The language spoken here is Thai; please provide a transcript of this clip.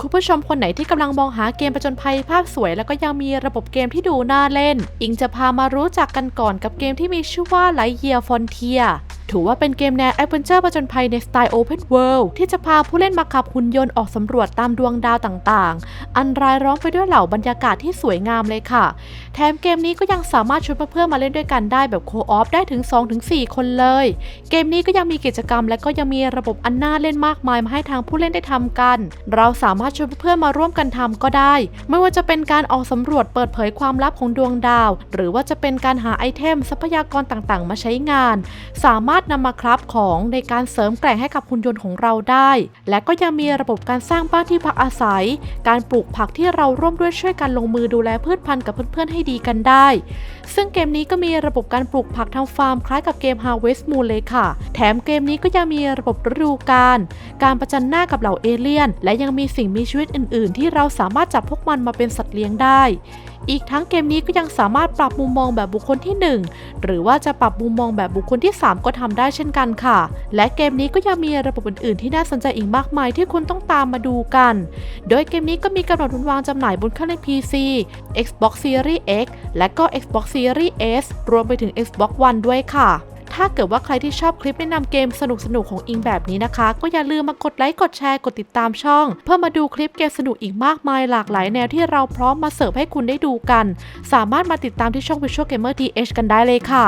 คุณผู้ชมคนไหนที่กำลังมองหาเกมประจนภัยภาพสวย แล้วก็ยังมีระบบเกมที่ดูน่าเล่น อิงจะพามารู้จักกันก่อนกับเกมที่มีชื่อว่า Lightyear Frontier ถือว่าเป็นเกมแนวแอดเวนเจอร์ประจนภัยในสไตล์ Open World ที่จะพาผู้เล่นมาขับหุ่นยนต์ออกสำรวจตามดวงดาวต่างๆ อันรายล้อมไปด้วยเหล่าบรรยากาศที่สวยงามเลยค่ะ แถมเกมนี้ก็ยังสามารถชวนเพื่อนๆมาเล่นด้วยกันได้แบบโคออฟได้ถึง 2-4 คนเลย เกมนี้ก็ยังมีกิจกรรมและก็ยังมีระบบอันน่าเล่นมากมายมาให้ทางผู้เล่นได้ทำกัน เราสามารถชวนเพื่อนๆมาร่วมกันทำก็ได้ ไม่ว่าจะเป็นการออกสำรวจเปิดเผยความลับของดวงดาว หรือว่าจะเป็นการหาไอเทมทรัพยากรต่างๆ มาใช้งาน สามารถารถนำมาคราฟของในการเสริมแกร่งให้กับหุ่นยนต์ของเราได้ และก็ยังมีระบบการสร้างบ้านที่พักอาศัย การปลูกผักที่เราร่วมด้วยช่วยกันลงมือดูแลพืชพันธุ์กับเพื่อนๆให้ดีกันได้ ซึ่งเกมนี้ก็มีระบบการปลูกผักทำฟาร์มคล้ายกับเกม Harvest Moon เลยค่ะ แถมเกมนี้ก็ยังมีระบบฤดูกาลการประจันหน้ากับเหล่าเอเลี่ยน และยังมีสิ่งมีชีวิตอื่น ๆ ที่เราสามารถจับพวกมันมาเป็นสัตว์เลี้ยงได้ อีกทั้งเกมนี้ก็ยังสามารถปรับมุมมองแบบบุคคลที่ 1 หรือว่าจะปรับมุมมองแบบบุคคลที่ 3 ก็ทำได้เช่นกันค่ะ และเกมนี้ก็ยังมีระบบอื่นๆ ที่น่าสนใจอีกมากมายที่คุณต้องตามมาดูกัน โดยเกมนี้ก็มีกำหนดวางจำหน่ายบนเครื่องเล่น PC Xbox Series X และก็ Xbox Series S รวมไปถึง Xbox One ด้วยค่ะ ถ้าเกิดว่าใครที่ชอบคลิปแนะนำเกมสนุกๆของอิงแบบนี้นะคะ ก็อย่าลืมมากดไลค์กดแชร์กดติดตามช่อง เพื่อมาดูคลิปเกมสนุกอีกมากมายหลากหลายแนวที่เราพร้อมมาเสิร์ฟให้คุณได้ดูกัน สามารถมาติดตามที่ช่อง Visual Gamer TH กันได้เลยค่ะ